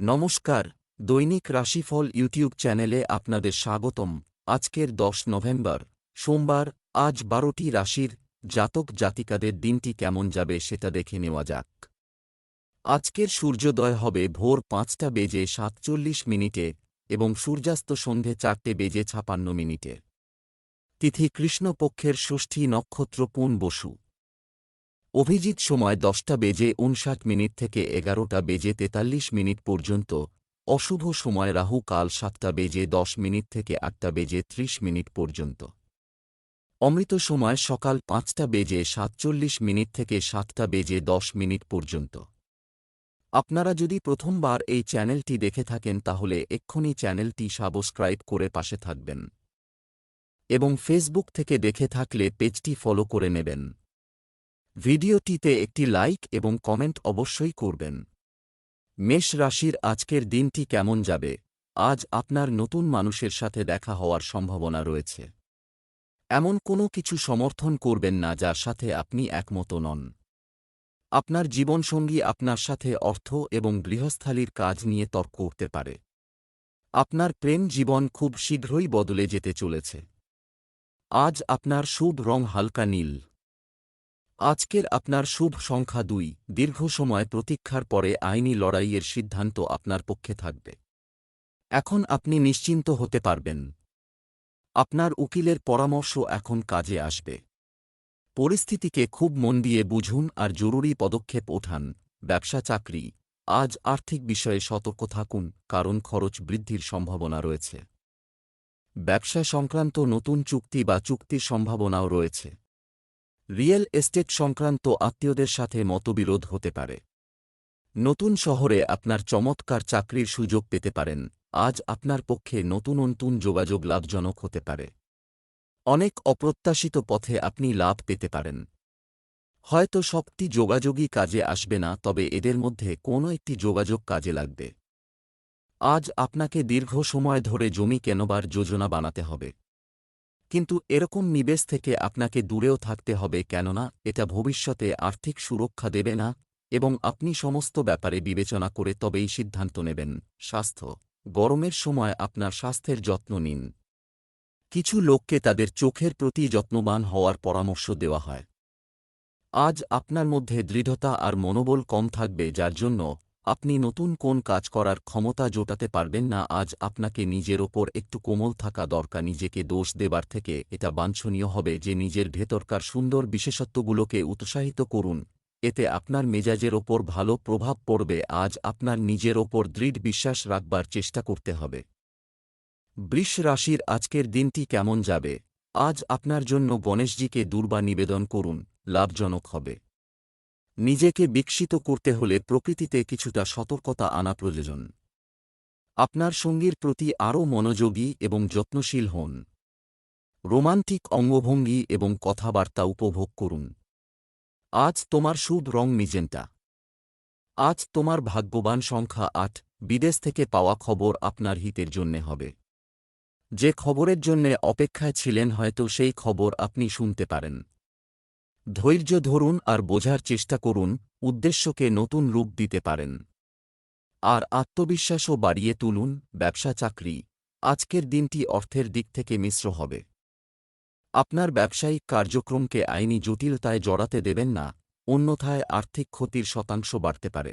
নমস্কার, দৈনিক রাশিফল ইউটিউব চ্যানেলে আপনাদের স্বাগতম। আজকের দশ নভেম্বর, সোমবার, আজ বারোটি রাশির জাতক জাতিকাদের দিনটি কেমন যাবে সেটা দেখে নেওয়া যাক। আজকের সূর্যোদয় হবে ভোর পাঁচটা বেজে সাতচল্লিশ মিনিটে এবং সূর্যাস্ত সন্ধে চারটে বেজে ছাপান্ন মিনিটে। তিথি কৃষ্ণপক্ষের ষষ্ঠী নক্ষত্র পুন বসু। অভিজিৎ সময় দশটা বেজে উনষাট মিনিট থেকে এগারোটা বেজে তেতাল্লিশ মিনিট পর্যন্ত। অশুভ সময় রাহু কাল সাতটা বেজে দশ মিনিট থেকে আটটা বেজে ত্রিশ মিনিট পর্যন্ত। অমৃত সময় সকাল পাঁচটা বেজে সাতচল্লিশ মিনিট থেকে সাতটা বেজে দশ মিনিট পর্যন্ত। আপনারা যদি প্রথমবার এই চ্যানেলটি দেখে থাকেন তাহলে এক্ষুনি চ্যানেলটি সাবস্ক্রাইব করে পাশে থাকবেন। এবং ফেসবুক থেকে দেখে থাকলে পেজটি ফলো করে নেবেন। ভিডিওটিতে একটি লাইক এবং কমেন্ট অবশ্যই করবেন। মেষ রাশির আজকের দিনটি কেমন যাবে? আজ আপনার নতুন মানুষের সাথে দেখা হওয়ার সম্ভাবনা রয়েছে। এমন কোনো কিছু সমর্থন করবেন না যার সাথে আপনি একমত নন। আপনার জীবনসঙ্গী আপনার সাথে অর্থ এবং গৃহস্থালির কাজ নিয়ে তর্ক করতে পারে। আপনার প্রেম জীবন খুব শীঘ্রই বদলে যেতে চলেছে। আজ আপনার শুভ রং হালকা নীল। আজকের আপনার শুভ সংখ্যা দুই, দীর্ঘ সময় প্রতীক্ষার পরে আইনি লড়াইয়ের সিদ্ধান্ত আপনার পক্ষে থাকবে। এখন আপনি নিশ্চিন্ত হতে পারবেন। আপনার উকিলের পরামর্শ এখন কাজে আসবে। পরিস্থিতিকে খুব মন দিয়ে বুঝুন আর জরুরি পদক্ষেপ ওঠান। ব্যবসা, চাকরি, আজ আর্থিক বিষয়ে সতর্ক থাকুন, কারণ খরচ বৃদ্ধির সম্ভাবনা রয়েছে। ব্যবসা সংক্রান্ত নতুন চুক্তি বা চুক্তির সম্ভাবনাও রয়েছে। রিয়েল এস্টেট সংক্রান্ত আত্মীয়দের সাথে মতবিরোধ হতে পারে। নতুন শহরে আপনার চমৎকার চাকরির সুযোগ পেতে পারেন, আজ আপনার পক্ষে নতুন নতুন যোগাযোগ লাভজনক হতে পারে। অনেক অপ্রত্যাশিত পথে আপনি লাভ পেতে পারেন। হয়তো সবটি যোগাযোগই কাজে আসবে না, তবে এদের মধ্যে কোনো একটি যোগাযোগ কাজে লাগবে। আজ আপনাকে দীর্ঘ সময় ধরে জমি কেনবার যোজনা বানাতে হবে। কিন্তু এরকম নিবেশ থেকে আপনাকে দূরেও থাকতে হবে কেননা এটা ভবিষ্যতে আর্থিক সুরক্ষা দেবে না এবং আপনি সমস্ত ব্যাপারে বিবেচনা করে তবেই সিদ্ধান্ত নেবেন। স্বাস্থ্য। গরমের সময় আপনার স্বাস্থ্যের যত্ন নিন। কিছু লোককে তাদের চোখের প্রতি যত্নবান হওয়ার পরামর্শ দেওয়া হয়। আজ আপনার মধ্যে দৃঢ়তা আর মনোবল কম থাকবে যার জন্য আপনি নতুন কোন কাজ করার ক্ষমতা জোটাতে পারবেন না, আজ আপনাকে নিজের ওপর একটু কোমল থাকা দরকার, নিজেকে দোষ দেবার থেকে এটা বাঞ্ছনীয় হবে যে নিজের ভেতরকার সুন্দর বিশেষত্বগুলোকে উৎসাহিত করুন। এতে আপনার মেজাজের ওপর ভালো প্রভাব পড়বে, আজ আপনার নিজের ওপর দৃঢ় বিশ্বাস রাখবার চেষ্টা করতে হবে। বৃষ রাশির আজকের দিনটি কেমন যাবে? আজ আপনার জন্য গণেশজিকে দুর্বা নিবেদন করুন, লাভজনক হবে। নিজেকে বিকশিত করতে হলে প্রকৃতিতে কিছুটা সতর্কতা আনা প্রয়োজন। আপনার সঙ্গীর প্রতি আরও মনোযোগী এবং যত্নশীল হন। রোমান্টিক অঙ্গভঙ্গি এবং কথাবার্তা উপভোগ করুন। আজ তোমার শুভ রং মিজেন্টা। আজ তোমার ভাগ্যবান সংখ্যা আট, বিদেশ থেকে পাওয়া খবর আপনার হিতের জন্যে হবে। যে খবরের জন্যে অপেক্ষায় ছিলেন হয়তো সেই খবর আপনি শুনতে পারেন। ধৈর্য ধরুন আর বোঝার চেষ্টা করুন, উদ্দেশ্যকে নতুন রূপ দিতে পারেন। আর আত্মবিশ্বাসও বাড়িয়ে তুলুন, ব্যবসা চাকরি। আজকের দিনটি অর্থের দিক থেকে মিশ্র হবে। আপনার ব্যবসায়িক কার্যক্রমকে আইনি জটিলতায় জড়াতে দেবেন না, অন্যথায় আর্থিক ক্ষতির শতাংশ বাড়তে পারে।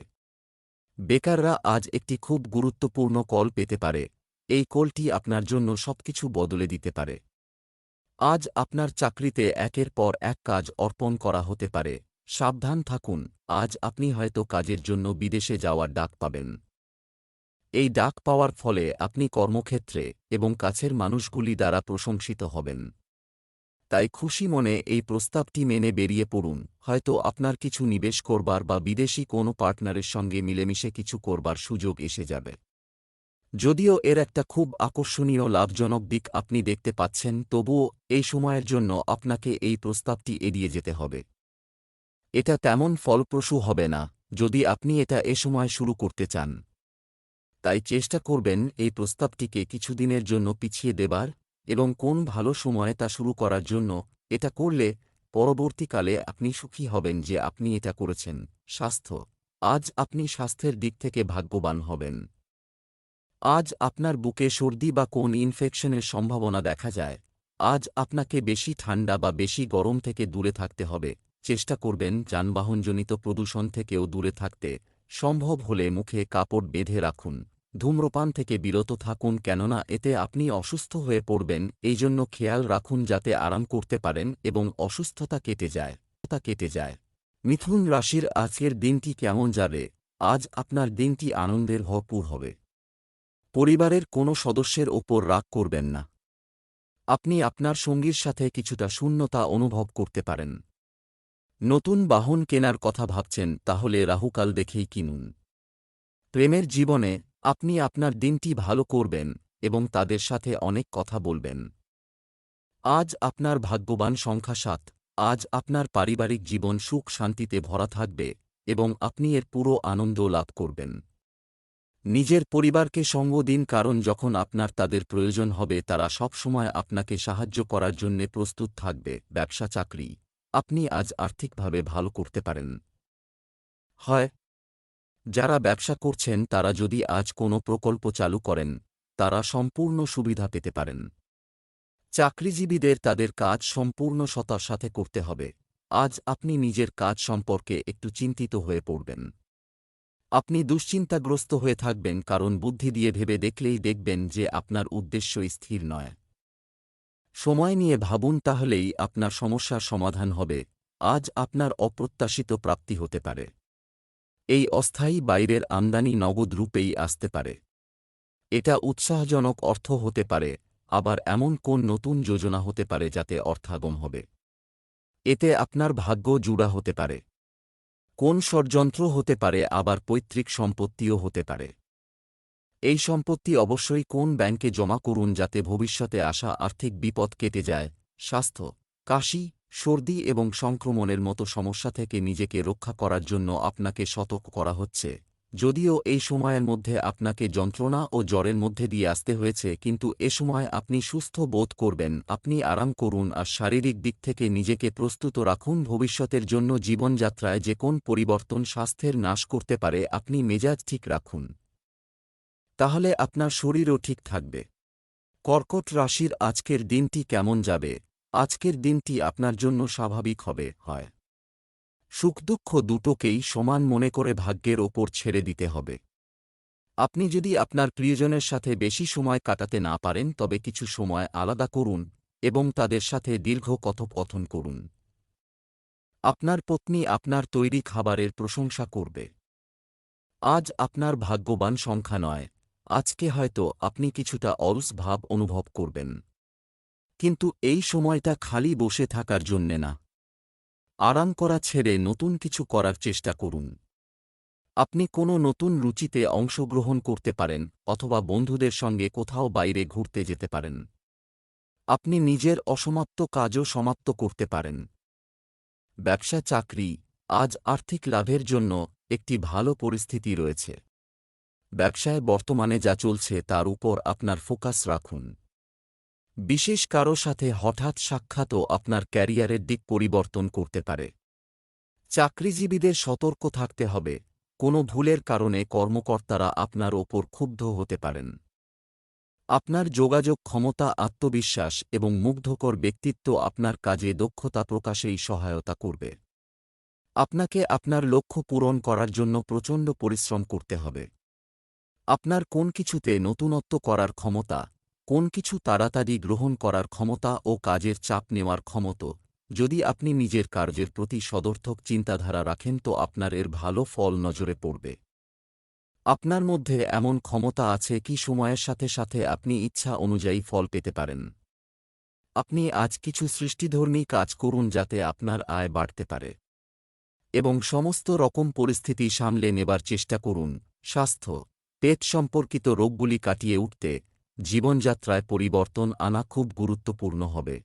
বেকাররা আজ একটি খুব গুরুত্বপূর্ণ কল পেতে পারে। এই কলটি আপনার জন্য সবকিছু বদলে দিতে পারে। আজ আপনার চাকরিতে একের পর এক কাজ অর্পণ করা হতে পারে। সাবধান থাকুন, আজ আপনি হয়তো কাজের জন্য বিদেশে যাওয়ার ডাক পাবেন। এই ডাক পাওয়ার ফলে আপনি কর্মক্ষেত্রে এবং কাছের মানুষগুলি দ্বারা প্রশংসিত হবেন। তাই খুশি মনে এই প্রস্তাবটি মেনে বেরিয়ে পড়ুন। হয়তো আপনার কিছু নিবেশ করবার বা বিদেশি কোনো পার্টনারের সঙ্গে মিলেমিশে কিছু করবার সুযোগ এসে যাবে। যদিও এর একটা খুব আকর্ষণীয় লাভজনক দিক আপনি দেখতে পাচ্ছেন, তবুও এই সময়ের জন্য আপনাকে এই প্রস্তাবটি এড়িয়ে যেতে হবে। এটা তেমন ফলপ্রসূ হবে না, যদি আপনি এটা এ সময় শুরু করতে চান। তাই চেষ্টা করবেন এই প্রস্তাবটিকে কিছুদিনের জন্য পিছিয়ে দেবার এবং কোন ভালো সময়ে তা শুরু করার জন্য এটা করলে পরবর্তীকালে আপনি সুখী হবেন যে আপনি এটা করেছেন। স্বাস্থ্য। আজ আপনি স্বাস্থ্যের দিক থেকে ভাগ্যবান হবেন। আজ আপনার বুকে সর্দি বা কোন ইনফেকশনের সম্ভাবনা দেখা যায়। আজ আপনাকে বেশি ঠান্ডা বা বেশি গরম থেকে দূরে থাকতে হবে। চেষ্টা করবেন যানবাহনজনিত প্রদূষণ থেকেও দূরে থাকতে। সম্ভব হলে মুখে কাপড় বেঁধে রাখুন। ধূম্রপান থেকে বিরত থাকুন কেননা এতে আপনি অসুস্থ হয়ে পড়বেন। এই জন্য খেয়াল রাখুন যাতে আরাম করতে পারেন এবং অসুস্থতা কেটে যায়। তা কেটে যায়। মিথুন রাশির আজকের দিনটি কেমন যাবে? আজ আপনার দিনটি আনন্দের ভরপুর হবে। পরিবারের কোনো সদস্যের ওপর রাগ করবেন না। আপনি আপনার সঙ্গীর সাথে কিছুটা শূন্যতা অনুভব করতে পারেন। নতুন বাহন কেনার কথা ভাবছেন, তাহলে রাহুকাল দেখেই কিনুন। প্রেমের জীবনে আপনি আপনার দিনটি ভালো করবেন এবং তাদের সাথে অনেক কথা বলবেন। আজ আপনার ভাগ্যবান সংখ্যা সাত, আজ আপনার পারিবারিক জীবন সুখ শান্তিতে ভরা থাকবে এবং আপনি এর পুরো আনন্দ লাভ করবেন। নিজের পরিবারকে সঙ্গ দিন কারণ যখন আপনার তাদের প্রয়োজন হবে, তারা সবসময় আপনাকে সাহায্য করার জন্যে প্রস্তুত থাকবে। ব্যবসা চাকরি। আপনি আজ আর্থিকভাবে ভালো করতে পারেন। হয়। যারা ব্যবসা করছেন, তারা যদি আজ কোনো প্রকল্প চালু করেন, তারা সম্পূর্ণ সুবিধা পেতে পারেন। চাকরিজীবীদের তাদের কাজ সম্পূর্ণ সতার সাথে করতে হবে। আজ আপনি নিজের কাজ সম্পর্কে একটু চিন্তিত হয়ে পড়বেন। আপনি দুশ্চিন্তাগ্রস্ত হয়ে থাকবেন কারণ বুদ্ধি দিয়ে ভেবে দেখলেই দেখবেন যে আপনার উদ্দেশ্য স্থির নয়। সময় নিয়ে ভাবুন তাহলেই আপনার সমস্যার সমাধান হবে। আজ আপনার অপ্রত্যাশিত প্রাপ্তি হতে পারে। এই অস্থায়ী বাইরের আমদানি নগদ রূপেই আসতে পারে। এটা উৎসাহজনক অর্থ হতে পারে, আবার এমন কোন নতুন যোজনা হতে পারে যাতে অর্থাগম হবে। এতে আপনার ভাগ্য জুড়া হতে পারে। কোন ষড়যন্ত্র হতে পারে, আবার পৈতৃক সম্পত্তিও হতে পারে। এই সম্পত্তি অবশ্যই কোন ব্যাংকে জমা করুন যাতে ভবিষ্যতে আসা আর্থিক বিপদ কেটে যায়, স্বাস্থ্য, কাশি, সর্দি এবং সংক্রমণের মতো সমস্যা থেকে নিজেকে রক্ষা করার জন্য আপনাকে সতর্ক করা হচ্ছে। যদিও এই সময়ের মধ্যে আপনাকে যন্ত্রণা ও জ্বরের মধ্যে দিয়ে আসতে হয়েছে, কিন্তু এ সময় আপনি সুস্থ বোধ করবেন, আপনি আরাম করুন আর শারীরিক দিক থেকে নিজেকে প্রস্তুত রাখুন। ভবিষ্যতের জন্য জীবনযাত্রায় যে কোন পরিবর্তন স্বাস্থ্যের নাশ করতে পারে, আপনি মেজাজ ঠিক রাখুন। তাহলে আপনার শরীরও ঠিক থাকবে। কর্কট রাশির আজকের দিনটি কেমন যাবে? আজকের দিনটি আপনার জন্য স্বাভাবিক হবে, হয়। সুখদুঃখ দুটোকেই সমান মনে করে ভাগ্যের ওপর ছেড়ে দিতে হবে। আপনি যদি আপনার প্রিয়জনের সাথে বেশি সময় কাটাতে না পারেন, তবে কিছু সময় আলাদা করুন এবং তাদের সাথে দীর্ঘ কথোপকথন করুন। আপনার পত্নী আপনার তৈরি খাবারের প্রশংসা করবে। আজ আপনার ভাগ্যবান সংখ্যা নয়, আজকে হয়তো আপনি কিছুটা অলস ভাব অনুভব করবেন। কিন্তু এই সময়টা খালি বসে থাকার জন্যে না। আরাম করা ছেড়ে নতুন কিছু করার চেষ্টা করুন। আপনি কোনো নতুন রুচিতে অংশগ্রহণ করতে পারেন অথবা বন্ধুদের সঙ্গে কোথাও বাইরে ঘুরতে যেতে পারেন। আপনি নিজের অসমাপ্ত কাজও সমাপ্ত করতে পারেন। ব্যবসা চাকরি আজ আর্থিক লাভের জন্য একটি ভালো পরিস্থিতি রয়েছে। ব্যবসায় বর্তমানে যা চলছে তার উপর আপনার ফোকাস রাখুন। বিশেষ কারও সাথে হঠাৎ সাক্ষাৎও আপনার ক্যারিয়ারের দিক পরিবর্তন করতে পারে। চাকরিজীবীদের সতর্ক থাকতে হবে, কোনো ভুলের কারণে কর্মকর্তারা আপনার ওপর ক্ষুব্ধ হতে পারেন। আপনার যোগাযোগ ক্ষমতা, আত্মবিশ্বাস এবং মুগ্ধকর ব্যক্তিত্ব আপনার কাজে দক্ষতা প্রকাশেই সহায়তা করবে। আপনাকে আপনার লক্ষ্য পূরণ করার জন্য প্রচণ্ড পরিশ্রম করতে হবে। আপনার কোন কিছুতে নতুনত্ব করার ক্ষমতা কোন কিছু তাড়াতাড়ি গ্রহণ করার ক্ষমতা ও কাজের চাপ নেওয়ার ক্ষমতা। যদি আপনি নিজের কার্যের প্রতি সদর্থক চিন্তাধারা রাখেন তো আপনার এর ভালো ফল নজরে পড়বে। আপনার মধ্যে এমন ক্ষমতা আছে কি সময়ের সাথে সাথে আপনি ইচ্ছা অনুযায়ী ফল পেতে পারেন। আপনি আজ কিছু সৃষ্টিধর্মী কাজ করুন যাতে আপনার আয় বাড়তে পারে। এবং সমস্ত রকম পরিস্থিতি সামলে নেবার চেষ্টা করুন। স্বাস্থ্য, পেট সম্পর্কিত রোগগুলি কাটিয়ে উঠতে জীবনযাত্রায় পরিবর্তন আনা খুব গুরুত্বপূর্ণ হবে।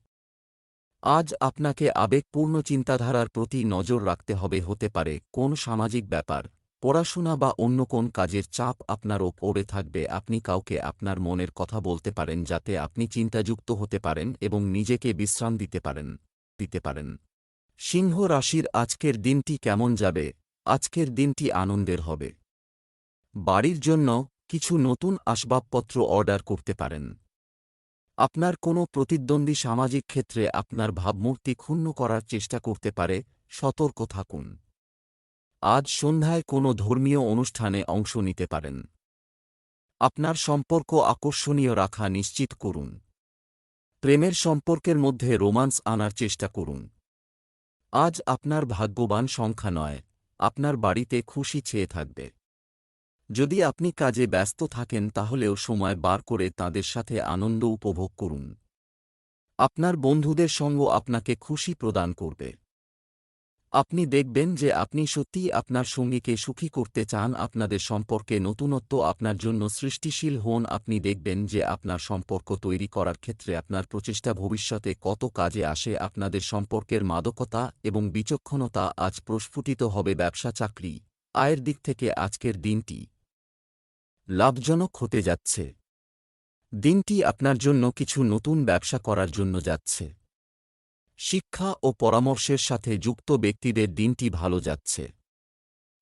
আজ আপনাকে আবেগপূর্ণ চিন্তাধারার প্রতি নজর রাখতে হবে হতে পারে কোন সামাজিক ব্যাপার, পড়াশোনা বা অন্য কোন কাজের চাপ আপনার ওপরে থাকবে, আপনি কাউকে আপনার মনের কথা বলতে পারেন যাতে আপনি চিন্তাযুক্ত হতে পারেন এবং নিজেকে বিশ্রাম দিতে পারেন দিতে পারেন। সিংহ রাশির আজকের দিনটি কেমন যাবে? আজকের দিনটি আনন্দের হবে। বাড়ির জন্য কিছু নতুন আসবাবপত্র অর্ডার করতে পারেন। আপনার কোনো প্রতিদ্বন্দ্বী সামাজিক ক্ষেত্রে আপনার ভাবমূর্তি ক্ষুণ্ণ করার চেষ্টা করতে পারে, সতর্ক থাকুন। আজ সন্ধ্যায় কোনো ধর্মীয় অনুষ্ঠানে অংশ নিতে পারেন। আপনার সম্পর্ক আকর্ষণীয় রাখা নিশ্চিত করুন। প্রেমের সম্পর্কের মধ্যে রোমান্স আনার চেষ্টা করুন। আজ আপনার ভাগ্যবান সংখ্যা নয়, আপনার বাড়িতে খুশি চেয়ে থাকবে। যদি আপনি কাজে ব্যস্ত থাকেন তাহলেও সময় বার করে তাদের সাথে আনন্দ উপভোগ করুন। আপনার বন্ধুদের সঙ্গ আপনাকে খুশি প্রদান করবে। আপনি দেখবেন যে আপনি সত্যিই আপনার সঙ্গীকে সুখী করতে চান, আপনাদের সম্পর্কে নতুনত্ব আপনার জন্য সৃষ্টিশীল হন। আপনি দেখবেন যে আপনার সম্পর্ক তৈরি করার ক্ষেত্রে আপনার প্রচেষ্টা ভবিষ্যতে কত কাজে আসে, আপনাদের সম্পর্কের মাদকতা এবং বিচক্ষণতা আজ প্রস্ফুটিত হবে ব্যবসা চাকরি। আয়ের দিক থেকে আজকের দিনটি লাভজনক হতে যাচ্ছে। দিনটি আপনার জন্য কিছু নতুন ব্যবসা করার জন্য যাচ্ছে। শিক্ষা ও পরামর্শের সাথে যুক্ত ব্যক্তিদের দিনটি ভালো যাচ্ছে।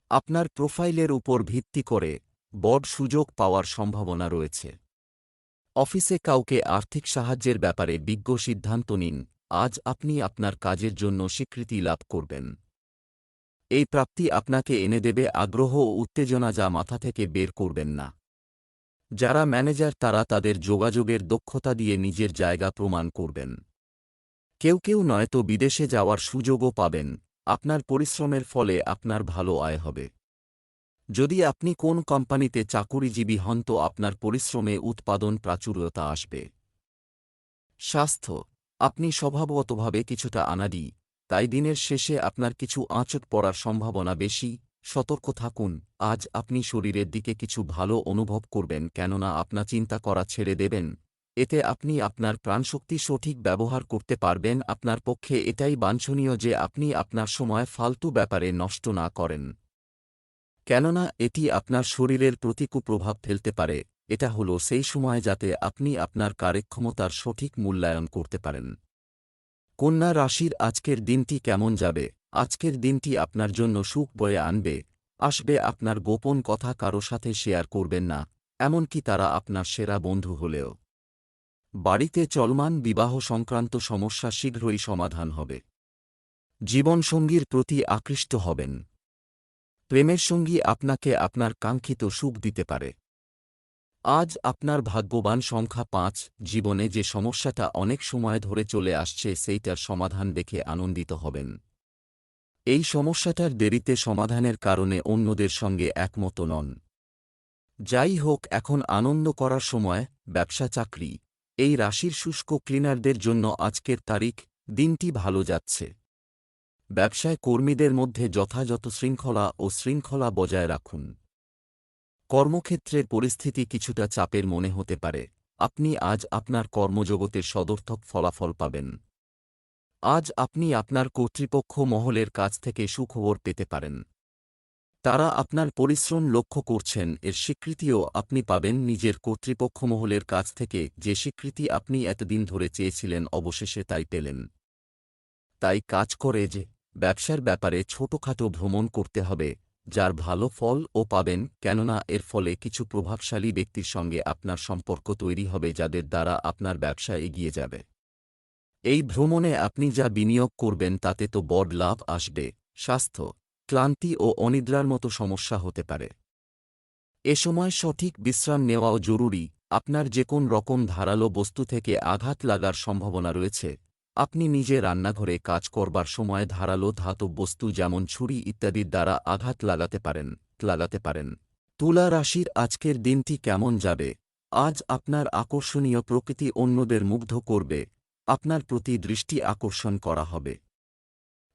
আপনার প্রোফাইলের উপর ভিত্তি করে বড় সুযোগ পাওয়ার সম্ভাবনা রয়েছে। অফিসে কাউকে আর্থিক সাহায্যের ব্যাপারে বিজ্ঞ সিদ্ধান্ত নিন। আজ আপনি আপনার কাজের জন্য স্বীকৃতি লাভ করবেন। এই প্রাপ্তি আপনাকে এনে দেবে আগ্রহ ও উত্তেজনা যা মাথা থেকে বের করবেন না। যারা ম্যানেজার, তারা তাদের যোগাযোগের দক্ষতা দিয়ে নিজের জায়গা প্রমাণ করবেন। কেউ কেউ নয়তো বিদেশে যাওয়ার সুযোগও পাবেন। আপনার পরিশ্রমের ফলে আপনার ভালো আয় হবে। যদি আপনি কোন কোম্পানিতে চাকুরিজীবী হন তো আপনার পরিশ্রমে উৎপাদন প্রাচুর্যতা আসবে। স্বাস্থ্য, আপনি স্বভাবগতভাবে কিছুটা আনাডি। তাই দিনের শেষে আপনার কিছু আঁচট পড়ার সম্ভাবনা বেশি। সতর্ক থাকুন, আজ আপনি শরীরের দিকে কিছু ভালো অনুভব করবেন কেননা আপনার চিন্তা করা ছেড়ে দেবেন। এতে আপনি আপনার প্রাণশক্তি সঠিক ব্যবহার করতে পারবেন। আপনার পক্ষে এটাই বাঞ্ছনীয় যে আপনি আপনার সময় ফালতু ব্যাপারে নষ্ট না করেন। কেননা এটি আপনার শরীরের প্রতিকূল প্রভাব ফেলতে পারে। এটা হল সেই সময় যাতে আপনি আপনার কার্যক্ষমতার সঠিক মূল্যায়ন করতে পারেন। কন্যা রাশির আজকের দিনটি কেমন যাবে? আজকের দিনটি আপনার জন্য সুখ বয়ে আনবে। আসবে আপনার গোপন কথা কারও সাথে শেয়ার করবেন না, এমনকি তারা আপনার সেরা বন্ধু হলেও। বাড়িতে চলমান বিবাহ সংক্রান্ত সমস্যা শীঘ্রই সমাধান হবে। জীবনসঙ্গীর প্রতি আকৃষ্ট হবেন। প্রেমের সঙ্গী আপনাকে আপনার কাঙ্ক্ষিত সুখ দিতে পারে। আজ আপনার ভাগ্যবান সংখ্যা পাঁচ, জীবনে যে সমস্যাটা অনেক সময় ধরে চলে আসছে সেইটার সমাধান দেখে আনন্দিত হবেন। এই সমস্যাটার দেরিতে সমাধানের কারণে অন্যদের সঙ্গে একমত নন। যাই হোক, এখন আনন্দ করার সময়, ব্যবসা চাকরি। এই রাশির শুষ্ক ক্লিনারদের জন্য আজকের তারিখ, দিনটি ভালো যাচ্ছে। ব্যবসায় কর্মীদের মধ্যে যথাযথ শৃঙ্খলা ও শৃঙ্খলা বজায় রাখুন। কর্মক্ষেত্রের পরিস্থিতি কিছুটা চাপের মনে হতে পারে। আপনি আজ আপনার কর্মজগতের সদর্থক ফলাফল পাবেন। আজ আপনি আপনার কর্তৃপক্ষ মহলের কাছ থেকে সুখবর পেতে পারেন। তারা আপনার পরিশ্রম লক্ষ্য করছেন, এর স্বীকৃতিও আপনি পাবেন নিজের কর্তৃপক্ষ মহলের কাছ থেকে। যে স্বীকৃতি আপনি এতদিন ধরে চেয়েছিলেন, অবশেষে তাই পেলেন। তাই কাজ করে যে, ব্যবসার ব্যাপারে ছোটখাটো ভ্রমণ করতে হবে। যার ভালো ফল ও পাবেন কেননা এর ফলে কিছু প্রভাবশালী ব্যক্তির সঙ্গে আপনার সম্পর্ক তৈরি হবে যাদের দ্বারা আপনার ব্যবসা এগিয়ে যাবে। এই ভ্রমণে আপনি যা বিনিয়োগ করবেন তাতে তো বড় লাভ আসবে, স্বাস্থ্য, ক্লান্তি ও অনিদ্রার মতো সমস্যা হতে পারে। এ সময় সঠিক বিশ্রাম নেওয়াও জরুরি, আপনার যে কোন রকম ধারালো বস্তু থেকে আঘাত লাগার সম্ভাবনা রয়েছে। আপনি নিজে রান্নাঘরে কাজ করবার সময় ধারালো ধাতব বস্তু যেমন ছুরি ইত্যাদির দ্বারা আঘাত লাগাতে পারেন লাগাতে পারেন। তুলা রাশির আজকের দিনটি কেমন যাবে? আজ আপনার আকর্ষণীয় প্রকৃতি অন্যদের মুগ্ধ করবে, আপনার প্রতি দৃষ্টি আকর্ষণ করা হবে।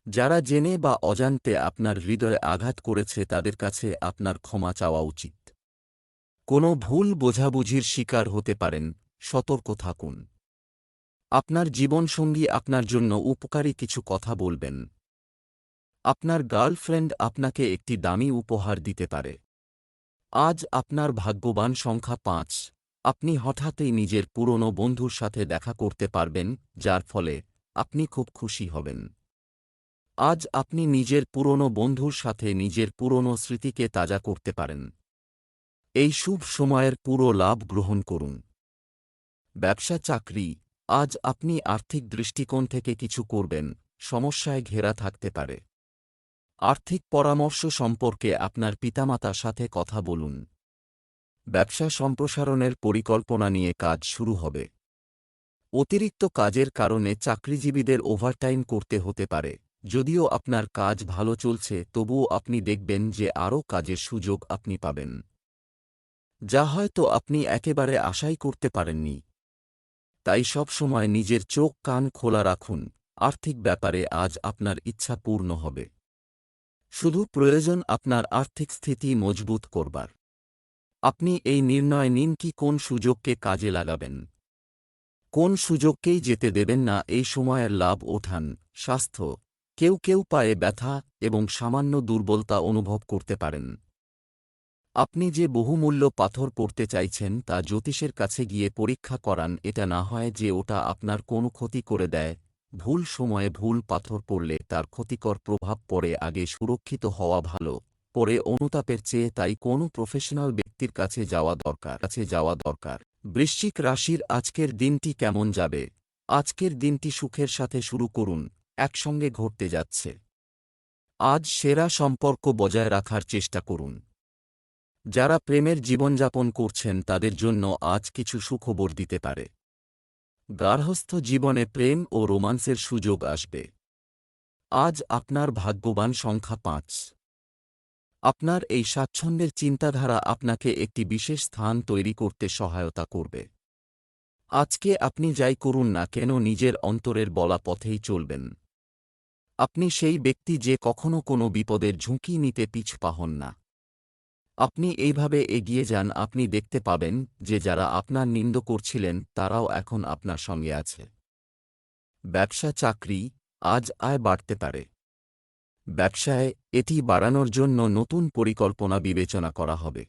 যারা জেনে বা অজান্তে আপনার হৃদয়ে আঘাত করেছে তাদের কাছে আপনার ক্ষমা চাওয়া উচিত। কোনো ভুল বোঝাবুঝির শিকার হতে পারেন, সতর্ক থাকুন। আপনার জীবনসঙ্গী আপনার জন্য উপকারী কিছু কথা বলবেন। আপনার গার্লফ্রেন্ড আপনাকে একটি দামি উপহার দিতে পারে। আজ আপনার ভাগ্যবান সংখ্যা পাঁচ। আপনি হঠাৎই নিজের পুরনো বন্ধুর সাথে দেখা করতে পারবেন, যার ফলে আপনি খুব খুশি হবেন। আজ আপনি নিজের পুরনো বন্ধুর সাথে নিজের পুরনো স্মৃতিকে তাজা করতে পারেন। এই শুভ সময়ের পুরো লাভ গ্রহণ করুন। ব্যবসা চাকরি আজ আপনি আর্থিক দৃষ্টিকোণ থেকে কিছু করবেন, সমস্যায় ঘেরা থাকতে পারে। আর্থিক পরামর্শ সম্পর্কে আপনার পিতামাতার সাথে কথা বলুন। ব্যবসা সম্প্রসারণের পরিকল্পনা নিয়ে কাজ শুরু হবে। অতিরিক্ত কাজের কারণে চাকরিজীবীদের ওভারটাইম করতে হতে পারে। যদিও আপনার কাজ ভালো চলছে, তবুও আপনি দেখবেন যে আরও কাজের সুযোগ আপনি পাবেন। যা হয়তো আপনি একেবারে আশাই করতে পারেননি। তাই সব সময় নিজের চোখ কান খোলা রাখুন। আর্থিক ব্যাপারে আজ আপনার ইচ্ছা পূর্ণ হবে। শুধু প্রয়োজন আপনার আর্থিক স্থিতি মজবুত করবার। আপনি এই নির্ণয় নিন কি কোন সুযোগকে কাজে লাগাবেন। কোন সুযোগকেই যেতে দেবেন না, এই সময়ের লাভ ওঠান, স্বাস্থ্য, কেউ কেউ পায়ে ব্যথা এবং সামান্য দুর্বলতা অনুভব করতে পারেন। আপনি যে বহুমূল্য পাথর পড়তে চাইছেন তা জ্যোতিষের কাছে গিয়ে পরীক্ষা করান, এটা না হয় যে ওটা আপনার কোনো ক্ষতি করে দেয়। ভুল সময়ে ভুল পাথর পড়লে তার ক্ষতিকর প্রভাব পড়ে, আগে সুরক্ষিত হওয়া ভালো। পরে অনুতাপের চেয়ে তাই কোনো প্রফেশনাল ব্যক্তির কাছে যাওয়া দরকার, কাছে যাওয়া দরকার। বৃশ্চিক রাশির আজকের দিনটি কেমন যাবে? আজকের দিনটি সুখের সাথে শুরু করুন, একসঙ্গে ঘটতে যাচ্ছে। আজ সেরা সম্পর্ক বজায় রাখার চেষ্টা করুন। যারা প্রেমের জীবনযাপন করছেন তাদের জন্য আজ কিছু সুখবর দিতে পারে। গার্হস্থ জীবনে প্রেম ও রোমান্সের সুযোগ আসবে। আজ আপনার ভাগ্যবান সংখ্যা পাঁচ। আপনার এই স্বাচ্ছন্দ্যের চিন্তাধারা আপনাকে একটি বিশেষ স্থান তৈরি করতে সহায়তা করবে। আজকে আপনি যাই করুন না কেন নিজের অন্তরের বলা পথেই চলবেন। আপনি সেই ব্যক্তি যে কখনো কোনো বিপদের ঝুঁকি নিতে পিছপা হন না। আপনি এইভাবে এগিয়ে যান, আপনি দেখতে পাবেন যে যারা আপনার নিন্দ করছিলেন, তারাও এখন আপনার সঙ্গে আছে। ব্যবসা চাকরি আজ আয় বাড়তে পারে। ব্যবসায় এটি বাড়ানোর জন্য নতুন পরিকল্পনা বিবেচনা করা হবে।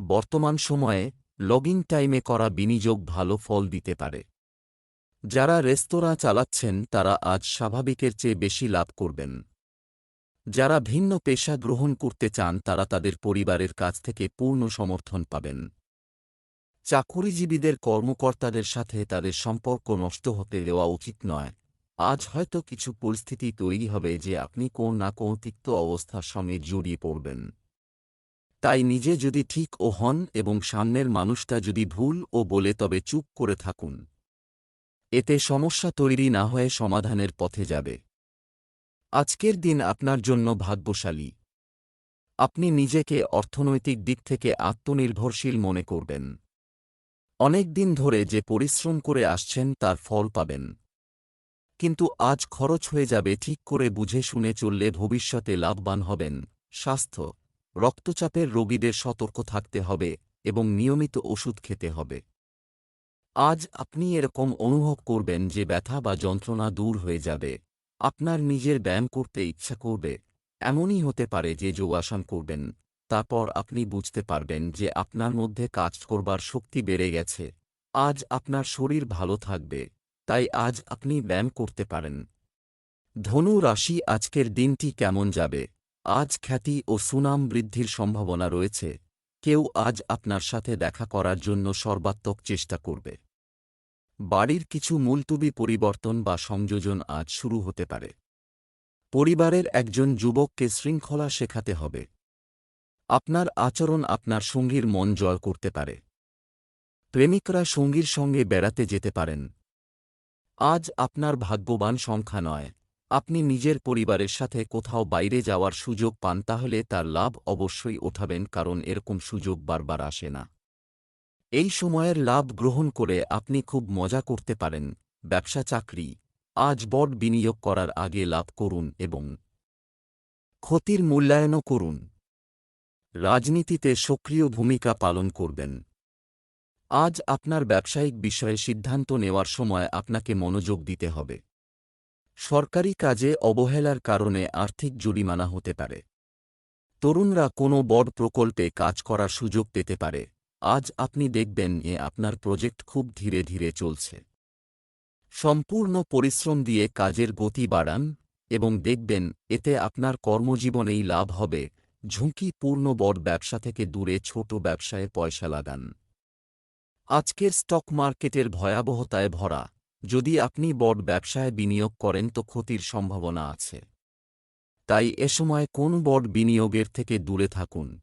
বর্তমান সময়ে লগিং টাইমে করা বিনিয়োগ ভালো ফল দিতে পারে। যারা রেস্তোরাঁ চালাচ্ছেন, তারা আজ স্বাভাবিকের চেয়ে বেশি লাভ করবেন। যারা ভিন্ন পেশা গ্রহণ করতে চান তারা তাদের পরিবারের কাছ থেকে পূর্ণ সমর্থন পাবেন। চাকুরিজীবীদের কর্মকর্তাদের সাথে তাদের সম্পর্ক নষ্ট হতে দেওয়া উচিত নয়। আজ হয়তো কিছু পরিস্থিতি তৈরি হবে যে আপনি কোন না কোন তিক্ত অবস্থার সঙ্গে জড়িয়ে পড়বেন। তাই নিজে যদি ঠিক ও হন এবং সামনের মানুষটা যদি ভুল ও বলে তবে চুপ করে থাকুন। এতে সমস্যা তৈরি না হয়ে সমাধানের পথে যাবে। আজকের দিন আপনার জন্য ভাগ্যশালী। আপনি নিজেকে অর্থনৈতিক দিক থেকে আত্মনির্ভরশীল মনে করবেন। অনেক দিন ধরে যে পরিশ্রম করে আসছেন তার ফল পাবেন। কিন্তু আজ খরচ হয়ে যাবে ঠিক করে বুঝে শুনে চললে ভবিষ্যতে লাভবান হবেন। স্বাস্থ্য, রক্তচাপের রোগীদের সতর্ক থাকতে হবে এবং নিয়মিত ওষুধ খেতে হবে। আজ আপনি এরকম অনুভব করবেন যে ব্যথা বা যন্ত্রণা দূর হয়ে যাবে। আপনার নিজের ব্যায়াম করতে ইচ্ছা করবে, এমনই হতে পারে যে যোগাসন করবেন। তারপর আপনি বুঝতে পারবেন যে আপনার মধ্যে কাজ করবার শক্তি বেড়ে গেছে। আজ আপনার শরীর ভালো থাকবে, তাই আজ আপনি ব্যায়াম করতে পারেন। ধনু রাশি, আজকের দিনটি কেমন যাবে? আজ খ্যাতি ও সুনাম বৃদ্ধির সম্ভাবনা রয়েছে। কেউ আজ আপনার সাথে দেখা করার জন্য সর্বাত্মক চেষ্টা করবে। বাড়ির কিছু মুলতুবি পরিবর্তন বা সংযোজন আজ শুরু হতে পারে। পরিবারের একজন যুবককে শৃঙ্খলা শেখাতে হবে। আপনার আচরণ আপনার সঙ্গীর মন জয় করতে পারে। প্রেমিকরা সঙ্গীর সঙ্গে বেড়াতে যেতে পারেন। আজ আপনার ভাগ্যবান সংখ্যা নয়। আপনি নিজের পরিবারের সাথে কোথাও বাইরে যাওয়ার সুযোগ পান তাহলে তার লাভ অবশ্যই ওঠাবেন কারণ এরকম সুযোগ বারবার আসে না। এই সময়ের লাভ গ্রহণ করে আপনি খুব মজা করতে পারেন। ব্যবসা চাকরি, আজ বড বিনিয়োগ করার আগে লাভ করুন এবং ক্ষতির মূল্যায়নও করুন। রাজনীতিতে সক্রিয় ভূমিকা পালন করবেন। আজ আপনার ব্যবসায়িক বিষয়ে সিদ্ধান্ত নেওয়ার সময় আপনাকে মনোযোগ দিতে হবে। সরকারি কাজে অবহেলার কারণে আর্থিক জরিমানা হতে পারে। তরুণরা কোনো বড় প্রকল্পে কাজ করার সুযোগ পেতে পারে। আজ আপনি দেখবেন এ আপনার প্রজেক্ট খুব ধীরে ধীরে চলছে। সম্পূর্ণ পরিশ্রম দিয়ে কাজের গতি বাড়ান এবং দেখবেন এতে আপনার কর্মজীবনেই লাভ হবে। ঝুঁকিপূর্ণ বড় ব্যবসা থেকে দূরে ছোট ব্যবসায় পয়সা লাগান। আজকের স্টক মার্কেটের ভয়াবহতায় ভরা। যদি আপনি বড় ব্যবসায় বিনিয়োগ করেন তো ক্ষতির সম্ভাবনা আছে। তাই এ সময় কোন বড় বিনিয়োগের থেকে দূরে থাকুন।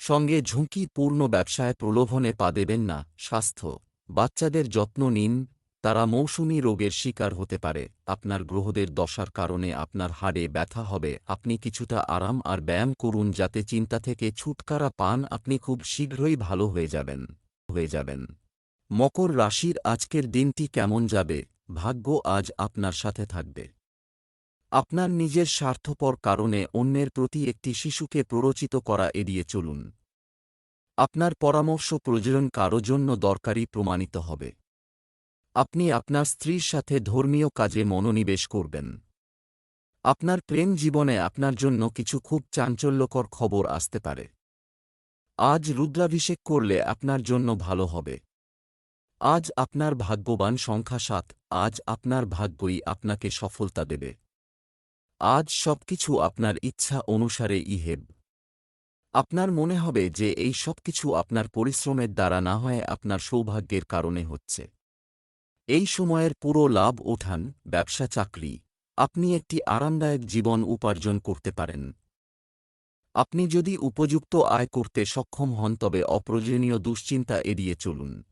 সঙ্গে ঝুঁকিপূর্ণ ব্যবসায় প্রলোভনে পা দেবেন না, স্বাস্থ্য, বাচ্চাদের যত্ন নিন, তারা মৌসুমী রোগের শিকার হতে পারে, আপনার গ্রহদের দশার কারণে আপনার হাড়ে ব্যথা হবে, আপনি কিছুটা আরাম আর ব্যায়াম করুন যাতে চিন্তা থেকে ছুটকারা পান, আপনি খুব শীঘ্রই ভালো হয়ে যাবেন হয়ে যাবেন। মকর রাশির আজকের দিনটি কেমন যাবে? ভাগ্য আজ আপনার সাথে থাকবে। আপনার নিজের স্বার্থপর কারণে অন্যের প্রতি একটি শিশুকে প্ররোচিত করা এড়িয়ে চলুন। আপনার পরামর্শ প্রয়োজন কারও জন্য দরকারি প্রমাণিত হবে। আপনি আপনার স্ত্রীর সাথে ধর্মীয় কাজে মনোনিবেশ করবেন। আপনার প্রেম জীবনে আপনার জন্য কিছু খুব চাঞ্চল্যকর খবর আসতে পারে। আজ রুদ্রাভিষেক করলে আপনার জন্য ভালো হবে। আজ আপনার ভাগ্যবান সংখ্যা সাত, আজ আপনার ভাগ্যই আপনাকে সফলতা দেবে। আজ সবকিছু আপনার ইচ্ছা অনুসারে ইহেব। আপনার মনে হবে যে এই সবকিছু আপনার পরিশ্রমের দ্বারা না হয় আপনার সৌভাগ্যের কারণে হচ্ছে। এই সময়ের পুরো লাভ ওঠান, ব্যবসা, চাকরি। আপনি একটি আরামদায়ক জীবন উপার্জন করতে পারেন। আপনি যদি উপযুক্ত আয় করতে সক্ষম হন, তবে অপ্রয়োজনীয় দুশ্চিন্তা এড়িয়ে চলুন।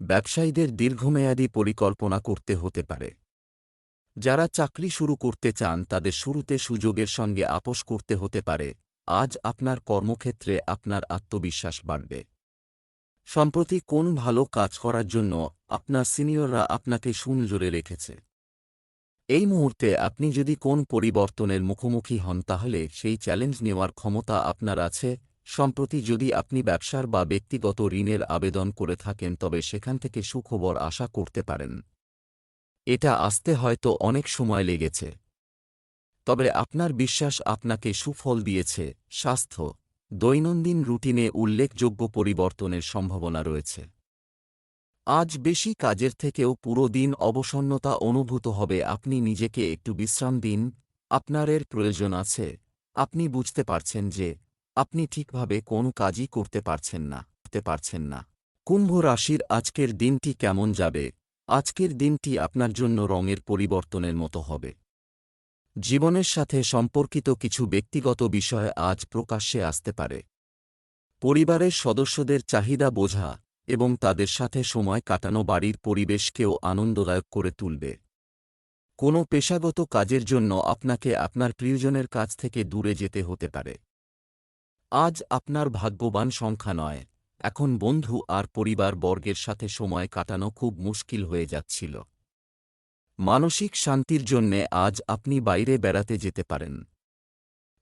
ব্যবসায়ীদের দীর্ঘমেয়াদী পরিকল্পনা করতে হতে পারে। যারা চাকরি শুরু করতে চান তাদের শুরুতে সুযোগের সঙ্গে আপোষ করতে হতে পারে, আজ আপনার কর্মক্ষেত্রে আপনার আত্মবিশ্বাস বাড়বে। সম্প্রতি কোন ভালো কাজ করার জন্য আপনার সিনিয়ররা আপনাকে সুনজোরে রেখেছে? এই মুহূর্তে আপনি যদি কোন পরিবর্তনের মুখোমুখি হন তাহলে সেই চ্যালেঞ্জ নেওয়ার ক্ষমতা আপনার আছে, সম্প্রতি যদি আপনি ব্যবসার বা ব্যক্তিগত ঋণের আবেদন করে থাকেন তবে সেখান থেকে সুখবর আশা করতে পারেন। এটা আসতে হয়তো অনেক সময় লেগেছে। তবে আপনার বিশ্বাস আপনাকে সুফল দিয়েছে, স্বাস্থ্য, দৈনন্দিন রুটিনে উল্লেখযোগ্য পরিবর্তনের সম্ভাবনা রয়েছে। আজ বেশি কাজের থেকেও পুরো দিন অবসন্নতা অনুভূত হবে, আপনি নিজেকে একটু বিশ্রাম দিন আপনার এর প্রয়োজন আছে, আপনি বুঝতে পারছেন যে, আপনি ঠিকভাবে কোন কাজই করতে পারছেন না, করতে পারছেন না। কুম্ভ রাশির আজকের দিনটি কেমন যাবে? আজকের দিনটি আপনার জন্য রঙের পরিবর্তনের মতো হবে। জীবনের সাথে সম্পর্কিত কিছু ব্যক্তিগত বিষয় আজ প্রকাশ্যে আসতে পারে। পরিবারের সদস্যদের চাহিদা বোঝা এবং তাদের সাথে সময় কাটানো বাড়ির পরিবেশকেও আনন্দদায়ক করে তুলবে। কোনো পেশাগত কাজের জন্য আপনাকে আপনার প্রিয়জনের কাছ থেকে দূরে যেতে হতে পারে। আজ আপনার ভাগ্যবান সংখ্যা নয়। এখন বন্ধু আর পরিবার বর্গের সাথে সময় কাটানো খুব মুশকিল হয়ে যাচ্ছিল। মানসিক শান্তির জন্যে আজ আপনি বাইরে বেড়াতে যেতে পারেন।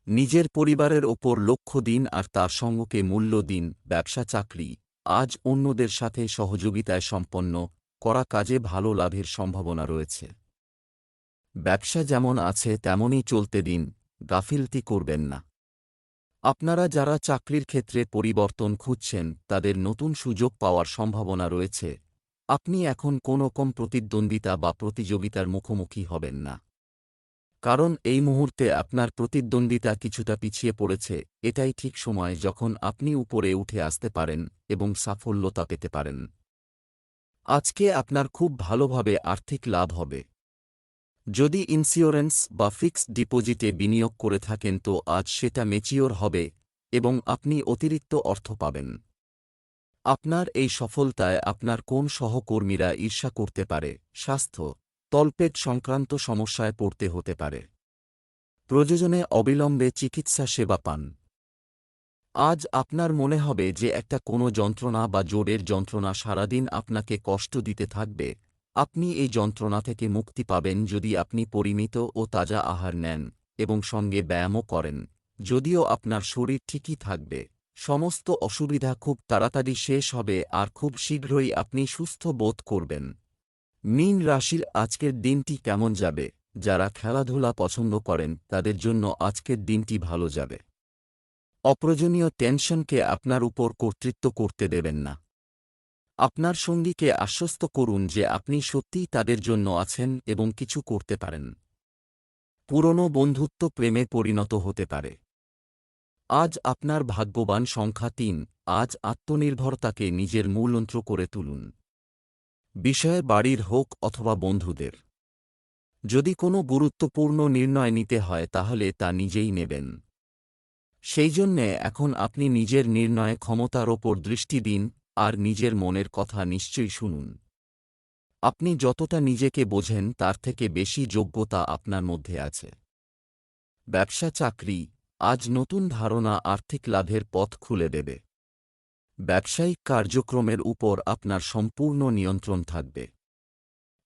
নিজের পরিবারের ওপর লক্ষ্য দিন আর তার সঙ্গকে মূল্য দিন, ব্যবসা, চাকরি, আজ অন্যদের সাথে সহযোগিতায় সম্পন্ন করা কাজে ভালো লাভের সম্ভাবনা রয়েছে। ব্যবসা যেমন আছে, তেমনই চলতে দিন, গাফিলতি করবেন না। আপনারা যারা চাকরির ক্ষেত্রে পরিবর্তন খুঁজছেন, তাদের নতুন সুযোগ পাওয়ার সম্ভাবনা রয়েছে। আপনি এখন কোনো কম প্রতিদ্বন্দ্বিতা বা প্রতিযোগিতার মুখোমুখি হবেন না। কারণ এই মুহূর্তে আপনার প্রতিদ্বন্দ্বিতা কিছুটা পিছিয়ে পড়েছে, এটাই ঠিক সময় যখন আপনি উপরে উঠে আসতে পারেন এবং সাফল্যতা পেতে পারেন। আজকে আপনার খুব ভালোভাবে আর্থিক লাভ হবে। যদি ইন্স্যুরেন্স বা ফিক্সড ডিপোজিটে বিনিয়োগ করে থাকেন তো আজ সেটা মেচিওর হবে এবং আপনি অতিরিক্ত অর্থ পাবেন। আপনার এই সফলতায় আপনার কোন সহকর্মীরা ঈর্ষা করতে পারে? স্বাস্থ্য, তলপেট সংক্রান্ত সমস্যায় পড়তে হতে পারে। প্রয়োজনে অবিলম্বে চিকিৎসা সেবা পান। আজ আপনার মনে হবে যে একটা কোনো যন্ত্রণা বা জোরের যন্ত্রণা সারাদিন আপনাকে কষ্ট দিতে থাকবে। আপনি এই যন্ত্রণা থেকে মুক্তি পাবেন যদি আপনি পরিমিত ও তাজা আহার নেন এবং সঙ্গে ব্যায়ামও করেন। যদিও আপনার শরীর ঠিকই থাকবে। সমস্ত অসুবিধা খুব তাড়াতাড়ি শেষ হবে আর খুব শীঘ্রই আপনি সুস্থ বোধ করবেন। মীন রাশির আজকের দিনটি কেমন যাবে? যারা খেলাধুলা পছন্দ করেন, তাদের জন্য আজকের দিনটি ভালো যাবে। অপ্রয়োজনীয় টেনশনকে আপনার উপর কর্তৃত্ব করতে দেবেন না। আপনার সঙ্গীকে আশ্বস্ত করুন যে আপনি সত্যিই তাদের জন্য আছেন এবং কিছু করতে পারেন। পুরনো বন্ধুত্ব প্রেমে পরিণত হতে পারে। আজ আপনার ভাগ্যবান সংখ্যা তিন, আজ আত্মনির্ভরতাকে নিজের মূলমন্ত্র করে তুলুন। বিষয় বাড়ির হোক অথবা বন্ধুদের। যদি কোনো গুরুত্বপূর্ণ নির্ণয় নিতে হয় তাহলে তা নিজেই নেবেন। সেই জন্যে এখন আপনি নিজের নির্ণয় ক্ষমতার ওপর দৃষ্টি দিন আর নিজের মনের কথা নিশ্চয়ই শুনুন। আপনি যতটা নিজেকে বোঝেন, তার থেকে বেশি যোগ্যতা আপনার মধ্যে আছে। ব্যবসা চাকরি, আজ নতুন ধারণা, আর্থিক লাভের পথ খুলে দেবে। ব্যবসায়িক কার্যক্রমের উপর আপনার সম্পূর্ণ নিয়ন্ত্রণ থাকবে।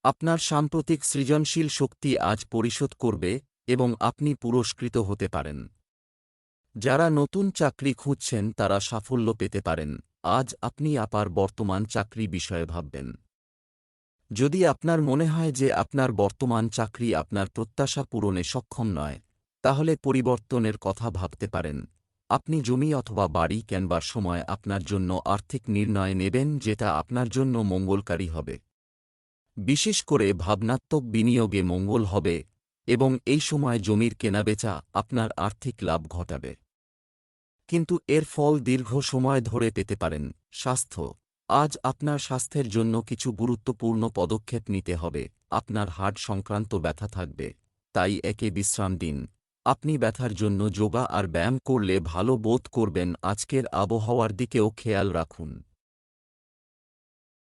আপনার সাম্প্রতিক সৃজনশীল শক্তি আজ পরিশোধ করবে এবং আপনি পুরস্কৃত হতে পারেন। যারা নতুন চাকরি খুঁজছেন তারা সাফল্য পেতে পারেন। আজ আপনি আপার বর্তমান চাকরি বিষয়ে ভাববেন। যদি আপনার মনে হয় যে আপনার বর্তমান চাকরি আপনার প্রত্যাশা পূরণে সক্ষম নয়, তাহলে পরিবর্তনের কথা ভাবতে পারেন। আপনি জমি অথবা বাড়ি কেনবার সময় আপনার জন্য আর্থিক নির্ণয় নেবেন যেটা আপনার জন্য মঙ্গলকারী হবে। বিশেষ করে ভাবনাত্মক বিনিয়োগে মঙ্গল হবে এবং এই সময় জমির কেনাবেচা আপনার আর্থিক লাভ ঘটাবে। কিন্তু এর ফল দীর্ঘ সময় ধরে পেতে পারেন। স্বাস্থ্য। আজ আপনার স্বাস্থ্যের জন্য কিছু গুরুত্বপূর্ণ পদক্ষেপ নিতে হবে। আপনার হার্ট সংক্রান্ত ব্যথা থাকবে। তাই একে বিশ্রাম দিন। আপনি ব্যথার জন্য যোগা আর ব্যায়াম করলে ভালো বোধ করবেন। আজকের আবহাওয়ার দিকেও খেয়াল রাখুন।